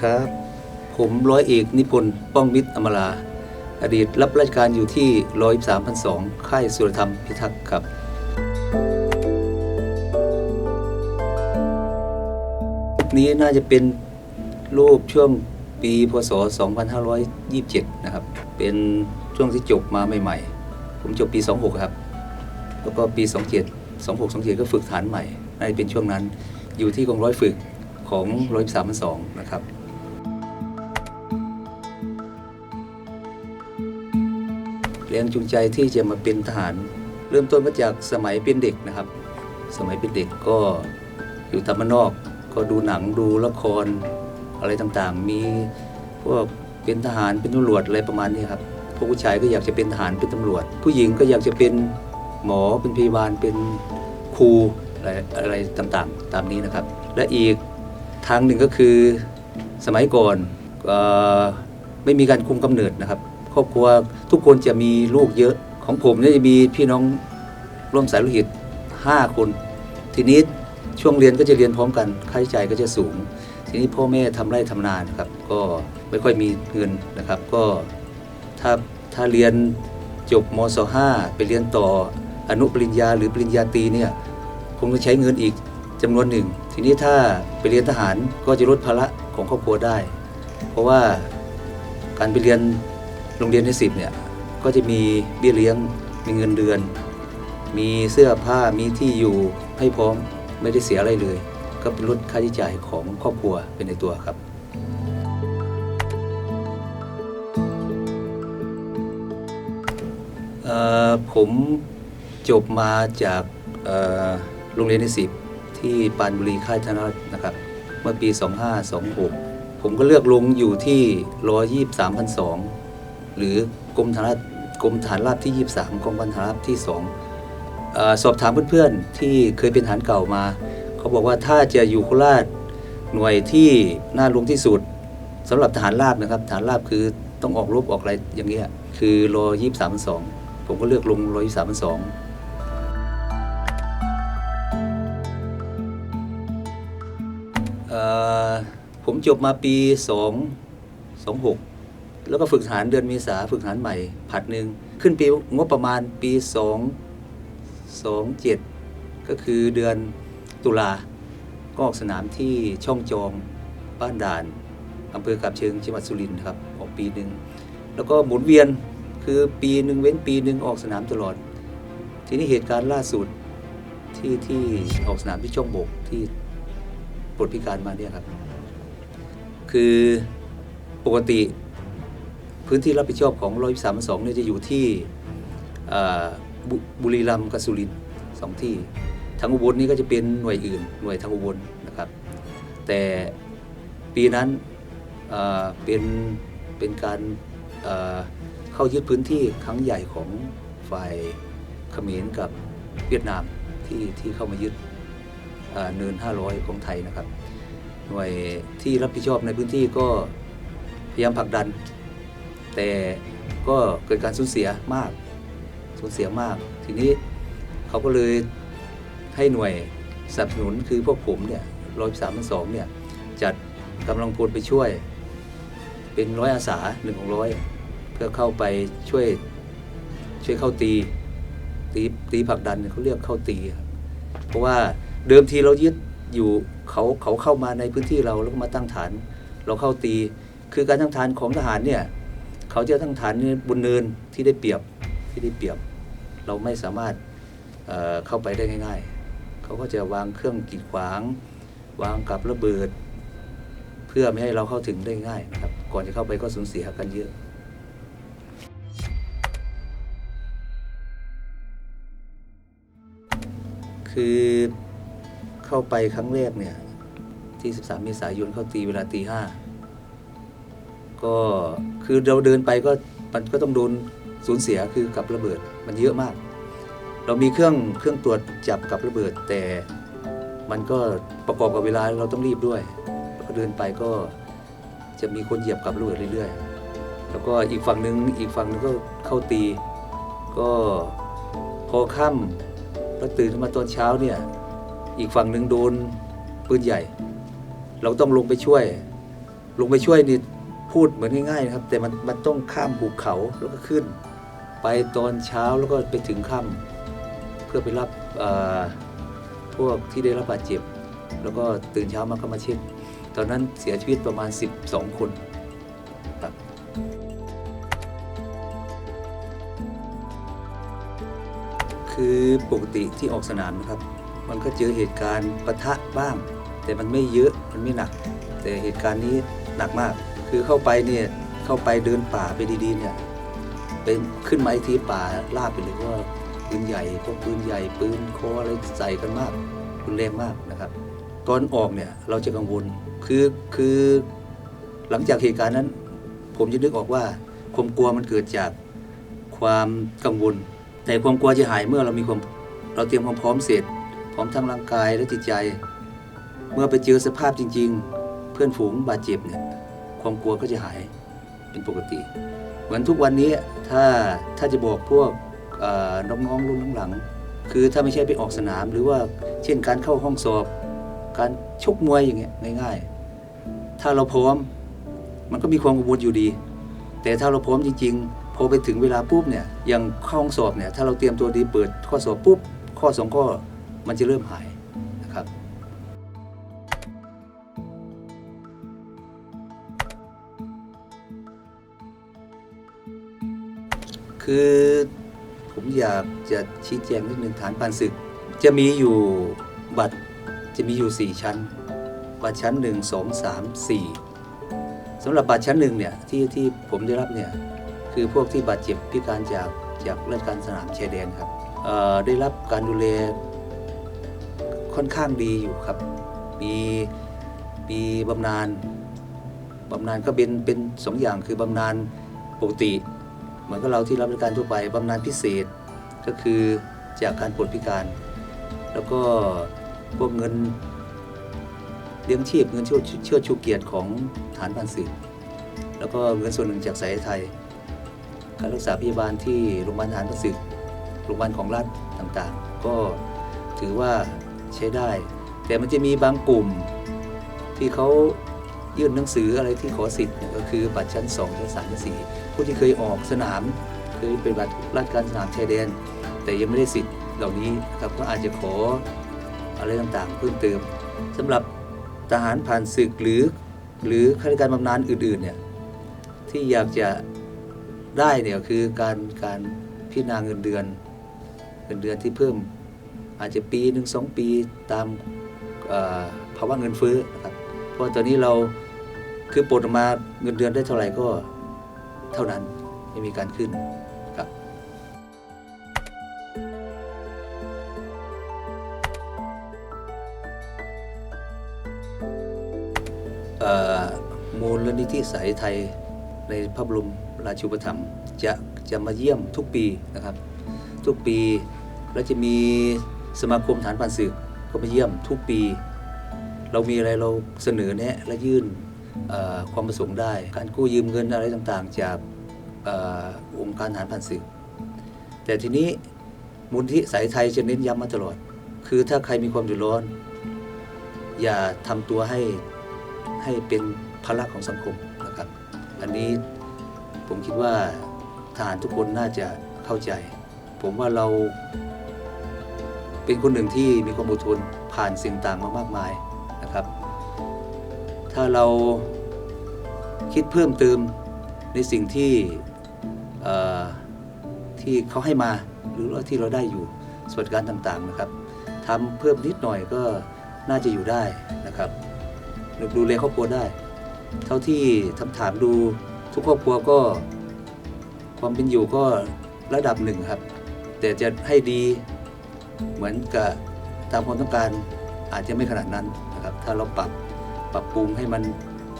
ครับ ผมร้อยเอกนิพนธ์ป้องมิตรอมรา อดีตรับราชการอยู่ที่ร้อยสามพันสองค่ายสุรธรรมพิทักษ์ครับ นี้น่าจะเป็นรูปช่วงปีพศ 2527 นะครับ เป็นช่วงที่จบมาใหม่ๆ ผมจบปี 26 ครับ แล้วก็ปี 27 26 27 ก็ฝึกฐานใหม่น่าจะเป็นช่วงนั้น อยู่ที่กองร้อยฝึกของร้อยสามพันสองนะครับ รงจูงใจที่จะมาเป็นทหาร เริ่มต้นมาจากสมัยเป็นเด็กนะครับ สมัยเป็นเด็กก็อยู่ตามนอกก็ดูหนังดูละครอะไรต่างๆ มีพวกเป็นทหารเป็นตำรวจอะไรประมาณนี้ครับพวกผู้ชายก็อยากจะเป็นทหารเป็นตำรวจ ผู้หญิงก็อยากจะเป็นหมอเป็นพยาบาลเป็นครูอะไรอะไรต่างๆ ตามนี้นะครับ และอีกทางหนึ่งก็คือสมัยก่อนอไม่มีการคุมกำเนิดนะครับ ครอบครัวทุกคนจะมีลูกเยอะของผมเนี่ยจะมีพี่น้องร่วมสายโลหิต5คน ทีนี้ช่วงเรียนก็จะเรียนพร้อมกันค่าใช้จ่ายก็จะสูง ทีนี้พ่อแม่ทำไร่ทำนานะครับ ก็ไม่ค่อยมีเงินนะครับ ก็ถ้าถ้าเรียนจบมศ5ไปเรียนต่ออนุปริญญาหรือปริญญาตรีเนี่ยคงต้องใช้เงินอีกจำนวนหนึ่ง ทีนี้ถ้าไปเรียนทหารก็จะลดภาระของครอบครัวได้ เพราะว่าการไปเรียน โรงเรียนในสิบเนี่ยก็จะมีเบี้ยเลี้ยง มีเงินเดือน มีเสื้อผ้ามีที่อยู่ให้พร้อมไม่ได้เสียอะไรเลย ก็เป็นลดค่าใช้จ่ายของครอบครัวเป็นในตัวครับผมจบมาจากโรงเรียนในสิบที่ปานบุรีค่ายธนรัตน์นะครับ เมื่อปี 2526 ผมก็เลือกลงอยู่ที่ 123,002 หรือกรมฐานราบกรมฐานราบที่ 23กองพันฐานราบที่2อสอบถามเพื่อนๆที่เคยเป็นฐานเก่ามาเขาบอกว่าถ้าจะอยู่โคราชหน่วยที่น่าลงที่สุดสำหรับทหารราบนะครับฐานราบคือต้องออกรบออกอะไรอย่างเงี้ยคือรอยี่สามสองผมก็เลือกลงรอยี่สามสองผมจบมาปีสองสองหก แล้วก็ฝึกทหารเดือนเมษาฝึกทหารใหม่ผัดหนึ่งขึ้นปีงบประมาณปีสองสองเจ็ดก็คือเดือนตุลาก็ออกสนามที่ช่องจอมบ้านด่านอำเภอกับเชิงจังหวัดสุรินทร์ครับออกปีหนึ่งแล้วก็หมุนเวียนคือปีหนึ่งเว้นปีหนึ่งออกสนามตลอด ทีนี้เหตุการณ์ล่าสุดที่ที่ออกสนามที่ช่องบกที่ปลดพิการมาเนี่ยครับ คือปกติ พื้นที่รับผิดชอบของร้อยสามสองเนี่ยจะอยู่ที่บบุรีรัมย์กับสุรินทร์สองที่ ทางอุบลนี่ก็จะเป็นหน่วยอื่น หน่วยทางอุบลนะครับ แต่ปีนั้นเเป็นเป็นการเเข้ายึดพื้นที่ครั้งใหญ่ของฝ่ายเขมรกับเวียดนามที่ที่เข้ามายึดเอ่อเนิน 500 ของไทยนะครับ หน่วยที่รับผิดชอบในพื้นที่ก็พยายามผลักดัน แต่ก็เกิดการสูญเสียมากสูญเสียมาก ทีนี้เขาก็เลยให้หน่วยสนับสนุนคือพวกผมเนี่ยร้อยสามสองเนี่ยจัดกำลังพลไปช่วย เป็นร้อยอาสาหนึ่งของร้อยเพื่อเข้าไปช่วยช่วยเข้าตีตีตีผักดันเนี่ยเขาเรียกเข้าตีครับเพราะว่าเดิมทีเรายึดอยู่เขาเขาเข้ามาในพื้นที่เราแล้วก็มาตั้งฐาน เราเข้าตี คือการตั้งฐานของทหารเนี่ย เขาจะตั้งฐานบนเนินที่ได้เปรียบที่ได้เปรียบ เราไม่สามารถเเข้าไปได้ง่าย ๆ เขาก็จะวางเครื่องกีดขวาง วางกับระเบิด เพื่อไม่ให้เราเข้าถึงได้ง่ายนะครับก่อนจะเข้าไปก็สูญเสียกันเยอะคือเข้าไปครั้งแรกเนี่ยที่ 13 เมษายนเข้าตีเวลาตีห้า ก็คือเราเดินไปก็มันก็ต้องโดนสูญเสียคือกับระเบิดมันเยอะมาก เรามีเครื่องเครื่องตรวจจับกับระเบิด แต่มันก็ประกอบกับเวลาเราต้องรีบด้วยแล้วก็เดินไปก็จะมีคนเหยียบกับระเบิดเรื่อยๆ แล้วก็อีกฝั่งหนึ่งอีกฝั่งหนึงก็เข้าตี ก็พอค่ำแล้วตื่นขึ้นมาตอนเช้าเนี่ยอีกฝั่งหนึ่งโดนปืนใหญ่ เราต้องลงไปช่วย ลงไปช่วยนี่ พูดเหมือนง่ายๆนะครับ แต่มันมันต้องข้ามภูเขาแล้วก็ขึ้น ไปตอนเช้าแล้วก็ไปถึงค่ำเพื่อไปรับพวกที่ได้รับบาดเจ็บ แล้วก็ตื่นเช้ามาก็มาเช็คตอนนั้นเสียชีวิตประมาณ 12 คนครับคือปกติที่ออกสนามนะครับ มันก็เจอเหตุการณ์ปะทะบ้าง แต่มันไม่เยอะมันไม่หนัก แต่เหตุการณ์นี้หนักมาก คือเข้าไปเนี่ยเข้าไปเดินป่าไปดีๆเนี่ยเป็นขึ้นมาอีกทีป่าลาบไปเลยว่าปืนใหญ่พวกปืนใหญ่ปืนคออะไรใส่กันมากรุนแรงมากนะครับตอนออกเนี่ยเราจะกังวลคือคือหลังจากเหตุการณ์นั้น ผมจะนึกออกว่าความกลัวมันเกิดจากความกังวล แต่ความกลัวจะหายเมื่อเรามีความเราเตรียมความพร้อมเสร็จ พร้อมทั้งร่างกายและจิตใจ เมื่อไปเจอสภาพจริง ๆ เพื่อนฝูงบาดเจ็บเนี่ย ความกลัวก็จะหายเป็นปกติ เหมือนทุกวันนี้ถ้าถ้าจะบอกพวกน้องๆรุ่นหลังๆคือถ้าไม่ใช่ไปออกสนามหรือว่าเช่นการเข้าห้องสอบ การชกมวยอย่างเงี้ยง่ายๆ ถ้าเราพร้อมมันก็มีความกังวลอยู่ดี แต่ถ้าเราพร้อมจริง ๆ พอไปถึงเวลาปุ๊บเนี่ยอย่างเข้าห้องสอบเนี่ยถ้าเราเตรียมตัวดีเปิดข้อสอบปุ๊บข้อสองข้อมันจะเริ่มหาย คือผมอยากจะชี้แจงนิดนึงฐานปานศึก จะมีอยู่บัตรจะมีอยู่ 4 ชั้น บัตรชั้น 1 2 3 4สำหรับบัตรชั้นหนึ่งเนี่ยที่ที่ผมได้รับเนี่ยคือพวกที่บาดเจ็บพิการจากจากราชการสนามชายแดนครับได้รับการดูแลค่อนข้างดีอยู่ครับ มีมีบำนาญบำนาญก็เป็นเป็นสองอย่างคือบำนาญปกติ เหมือนกับเราที่รับราชการทั่วไปบำนาญพิเศษก็คือจากการปลดพิการ แล้วก็พวกเงินเลี้ยงชีพเงินเชื่อเชื่อชูเกียรติของฐานพันศึกแล้วก็เงินส่วนหนึ่งจากสายไทย การรักษาพยาบาลที่โรงพยาบาลฐานพันศึกโรงพยาบาลของรัฐต่างๆ ก็ถือว่าใช้ได้ แต่มันจะมีบางกลุ่มที่เขายื่นหนังสืออะไรที่ขอสิทธิ์ก็คือบัตรชั้น 2 ชั้น 3 ชั้น 4 ผู้ที่เคยออกสนามเคยเป็นบัตรราชการสนามชายแดน แต่ยังไม่ได้สิทธิ์เหล่านี้นะครับก็อาจจะขออะไรต่างๆ เพิ่มเติมสำหรับทหารผ่านศึกหรือหรือข้าราชการบำนาญอื่นๆเนี่ยที่อยากจะได้เนี่ยคือการการพิจารณาเงินเดือนเงินเดือนที่เพิ่มอาจจะปีหนึ่งสองปีตามภาวะเงินเฟ้อนะครับเพราะตอนนี้เราคือปลดออกมาเงินเดือนได้เท่าไหร่ก็ เท่านั้นไม่มีการขึ้นครับมูลนิธิสายไทยในพระบรมราชูปถัมภ์จะจะมาเยี่ยมทุกปีนะครับ ทุกปีแล้วจะมีสมาคมฐานปันศึกก็มาเยี่ยมทุกปี เรามีอะไรเราเสนอแนะและยื่น ความประสงค์ได้ การกู้ยืมเงินอะไรต่างๆ จากออองค์การฐานพันศึกแต่ทีนี้มูลที่สายไทยจะเน้นย้ำมาตลอด คือถ้าใครมีความเดือดร้อน อย่าทำตัวให้ให้เป็นภาระของสังคมนะครับ อันนี้ผมคิดว่าทหารทุกคนน่าจะเข้าใจ ผมว่าเราเป็นคนหนึ่งที่มีความอดทนผ่านสิ่งต่างมามากมายนะครับ ถ้าเราคิดเพิ่มเติมในสิ่งที่ที่เขาให้มาหรือว่าที่เราได้อยู่สวัสดิการต่างๆนะครับทำเพิ่มนิดหน่อยก็น่าจะอยู่ได้นะครับดูแลครอบครัวได้ เท่าที่ทำถามดูทุกครอบครัวก็ความเป็นอยู่ก็ระดับหนึ่งครับ แต่จะให้ดีเหมือนกับตามความต้องการอาจจะไม่ขนาดนั้นนะครับ ถ้าเราปรับ ปรับปรุงให้มัน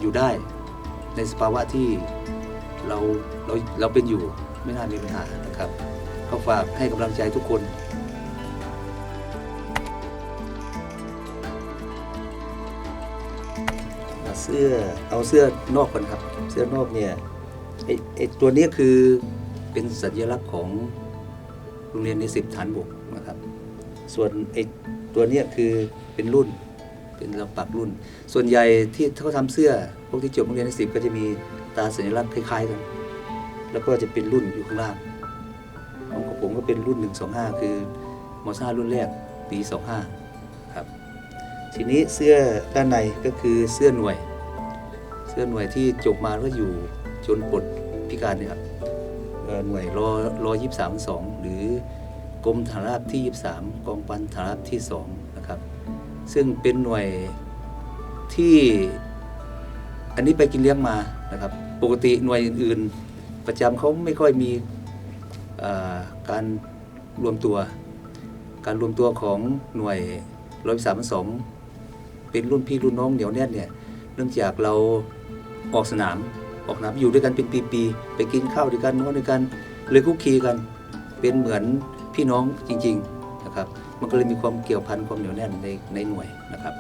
อยู่ได้ ในสภาวะที่เราเราเราเป็นอยู่ไม่น่ามีปัญหานะครับ ก็ฝากให้กำลังใจทุกคนเสื้อเอาเสื้อนอกก่อนครับ เสื้อนอกเนี่ยไอไอตัวนี้คือเป็นสัญลักษณ์ของโรงเรียนในสิบฐานบกนะครับ ส่วนไอตัวนี้คือเป็นรุ่น เป็นเราปักรุ่น ส่วนใหญ่ที่เขาทำเสื้อพวกที่จบโรงเรียนสิบก็จะมีตาสัญลักษณ์คล้ายๆกัน แล้วก็จะเป็นรุ่นอยู่ข้างล่างของผมก็เป็นรุ่น 125 คือมอซ่ารุ่นแรกปี 25ครับทีนี้เสื้อด้านในก็คือเสื้อหน่วย เสื้อหน่วยที่จบมาแล้วก็อยู่จนปลดพิการเนี่ยครับหน่วยรอรอยี่สามสองหรือกรมฐานราบที่ 23 กองพันฐานราบที่ 2 ซึ่งเป็นหน่วยที่อันนี้ไปกินเลี้ยงมานะครับ ปกติหน่วยอื่น ๆ ประจำเขาไม่ค่อยมีการรวมตัว การรวมตัวของหน่วยร้อยสามสองเป็นรุ่นพี่รุ่นน้องเหนียวแน่นเนี่ยเนื่องจากเราออกสนามออกสนามอยู่ด้วยกันเป็นปีๆไปกินข้าวด้วยกันนอนด้วยกันเลยคุกคีกัน เป็นเหมือนพี่น้องจริง ๆนะครับ มันก็เลยมีความเกี่ยวพันความเหนียวแน่นในในหน่วยนะครับ